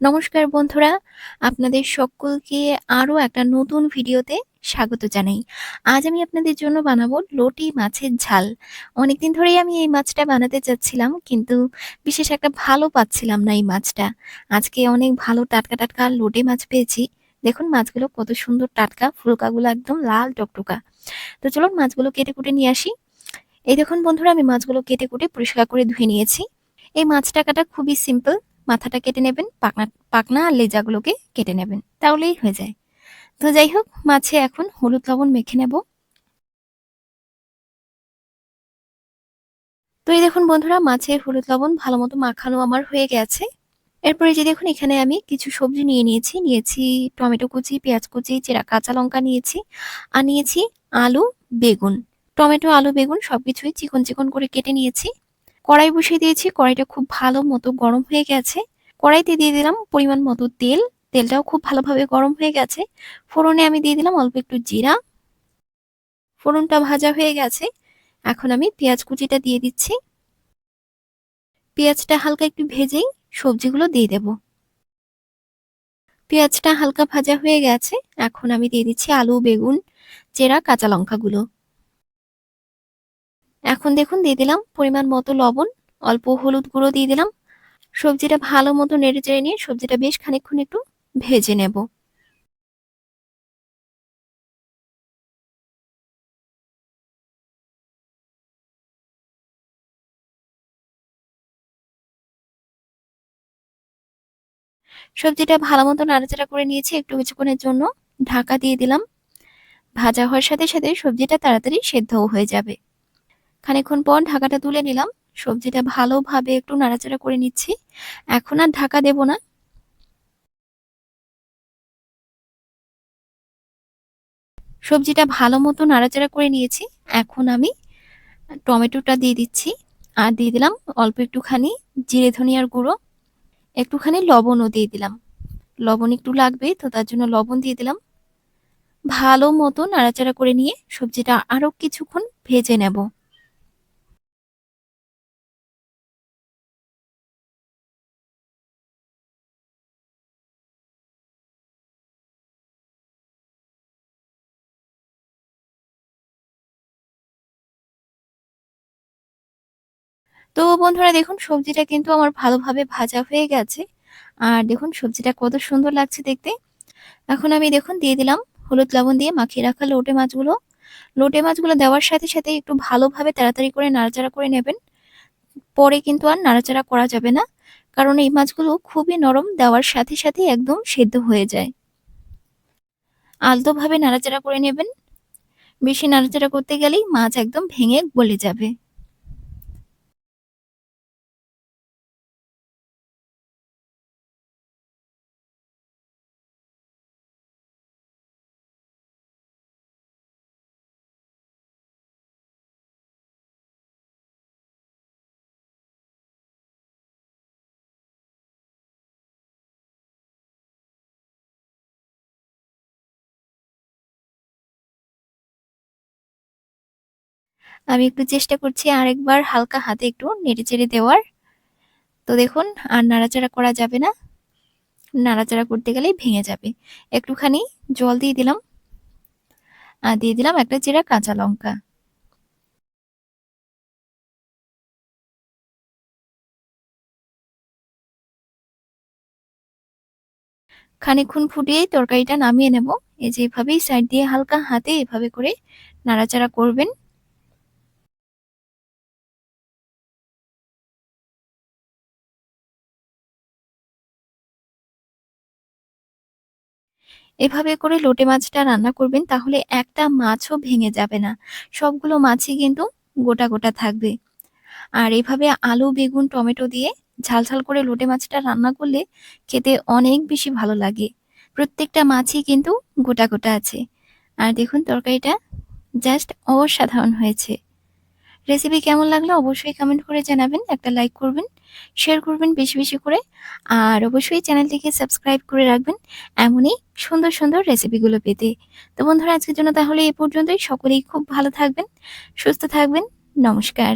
নমস্কার বন্ধুরা, আপনাদের সকলকে আরও একটা নতুন ভিডিওতে স্বাগত জানাই। আজ আমি আপনাদের জন্য বানাবো লটি মাছের ঝাল। অনেকদিন ধরেই আমি এই মাছটা বানাতে চাচ্ছিলাম কিন্তু বিশেষ একটা ভালো পাচ্ছিলাম না এই মাছটা। আজকে অনেক ভালো টাটকা, টাটকা লটে মাছ পেয়েছি। দেখুন মাছগুলো কত সুন্দর টাটকা, ফুলকাগুলো একদম লাল টকটকা। তো চলুন মাছগুলো কেটে কুটে নিয়ে আসি। এই দেখুন বন্ধুরা আমি মাছগুলো কেটে কুটে পরিষ্কার করে ধুয়ে নিয়েছি। এই মাছটা কাটা খুবই সিম্পল। মাথাটা কেটে নেবেন, পাকনা পাকনা আর লেজাগুলোকে কেটে নেবেন। তাহলেই হয়ে যায়। তো যাই হোক, মাছে এখন হলুদ লবণ মেখে নেব। তো এই দেখুন বন্ধুরা, মাছের হলুদ লবণ ভালো মতো মাখানো আমার হয়ে গেছে। এরপরে যে দেখুন, এখানে আমি কিছু সবজি নিয়ে নিয়েছি। নিয়েছি টমেটো কুচি, পেঁয়াজ কুচি, চেরা কাঁচা লঙ্কা নিয়েছি আর নিয়েছি আলু, বেগুন। টমেটো, আলু, বেগুন সবকিছুই চিকন চিকন করে কেটে নিয়েছি। কড়াই বসিয়ে দিয়েছি, কড়াইটা খুব ভালো মতো গরম হয়ে গেছে। কড়াইতে দিয়ে দিলাম পরিমাণ মতো তেল, তেলটাও খুব ভালোভাবে গরম হয়ে গেছে। ফোড়নে আমি দিয়ে দিলাম অল্প একটু জিরা। ফোড়নটা ভাজা হয়ে গেছে। এখন আমি পেঁয়াজ কুচিটা দিয়ে দিচ্ছি। পেঁয়াজটা হালকা একটু ভেজেই সবজিগুলো দিয়ে দেব। পেঁয়াজটা হালকা ভাজা হয়ে গেছে। এখন আমি দিয়ে দিচ্ছি আলু, বেগুন, চেরা, কাঁচা লঙ্কাগুলো। এখন দেখুন দিয়ে দিলাম পরিমাণ মতো লবণ, অল্প হলুদ গুঁড়ো দিয়ে দিলাম। সবজিটা ভালো মতো নেড়ে চেড়ে নিয়ে সবজিটা বেশ খানিক্ষণ একটু ভেজে নেব। সবজিটা ভালো মতো নাড়াচাড়া করে নিয়েছি একটু কিছুক্ষণের জন্য। ঢাকা দিয়ে দিলাম। ভাজা হওয়ার সাথে সাথে সবজিটা তাড়াতাড়ি সেদ্ধও হয়ে যাবে। খানিক্ষণ পর ঢাকাটা তুলে নিলাম। সবজিটা ভালোভাবে একটু নাড়াচাড়া করে নিচ্ছি। এখন আর ঢাকা দেব না। সবজিটা ভালো মতো নাড়াচাড়া করে নিয়েছি। এখন আমি টমেটোটা দিয়ে দিচ্ছি। আর দিয়ে দিলাম অল্প একটুখানি জিরে ধনিয়ার গুঁড়ো। একটুখানি লবণও দিয়ে দিলাম। লবণ একটু লাগবে তো তার জন্য লবণ দিয়ে দিলাম। ভালো মতো নাড়াচাড়া করে নিয়ে সবজিটা আরও কিছুক্ষণ ভেজে নেব। তো বন্ধুরা দেখুন, সবজিটা কিন্তু আমার ভালোভাবে ভাজা হয়ে গেছে। আর দেখুন, সবজিটা কত সুন্দর লাগছে দেখতে। এখন আমি দেখুন, দিয়ে দিলাম হলুদ লবণ দিয়ে মাখিয়ে রাখা লোটে মাছগুলো। লোটে মাছগুলো দেওয়ার সাথে সাথে একটু ভালোভাবে তাড়াতাড়ি করে নাড়াচাড়া করে নেবেন। পরে কিন্তু আর নাড়াচাড়া করা যাবে না, কারণ এই মাছগুলো খুবই নরম দেওয়ার সাথে সাথে একদম সেদ্ধ হয়ে যায়। আলতোভাবে নাড়াচাড়া করে নেবেন। বেশি নাড়াচাড়া করতে গেলেই মাছ একদম ভেঙে গলে যাবে। আমি একটু চেষ্টা করছি আরেকবার হালকা হাতে একটু নেড়ে চেড়ে দেওয়ার। তো দেখুন, আর নাড়াচাড়া করা যাবে না। নাড়াচাড়া করতে গেলেই ভেঙে যাবে। একটুখানি জল দিয়ে দিলাম। আর দিয়ে দিলাম একটা চেরা কাঁচা লঙ্কা। খানিক্ষণ ফুটিয়েই তরকারিটা নামিয়ে নেব। এই যে এভাবেই সাইড দিয়ে হালকা হাতে এভাবে করে নাড়াচাড়া করবেন। এভাবে করে লোটে মাছটা রান্না করবেন, তাহলে একটা মাছও ভেঙে যাবে না। সবগুলো মাছই কিন্তু গোটা গোটা থাকবে। আর এভাবে আলু, বেগুন, টমেটো দিয়ে ঝাল ঝাল করে লোটে মাছটা রান্না করলে খেতে অনেক বেশি ভালো লাগে। প্রত্যেকটা মাছই কিন্তু গোটা গোটা আছে। আর দেখুন, তরকারিটা জাস্ট অসাধারণ হয়েছে। রেসিপি কেমন লাগল অবশ্যই কমেন্ট করে জানাবেন, একটা লাইক করবেন শেয়ার করবেন বেশি বেশি করে, আর অবশ্যই চ্যানেলটিকে সাবস্ক্রাইব করে রাখবেন এমনই সুন্দর সুন্দর রেসিপিগুলো পেতে। তো বন্ধুরা, আজকের জন্য তাহলে এ পর্যন্তই, সকলেই খুব ভালো থাকবেন, সুস্থ থাকবেন, নমস্কার।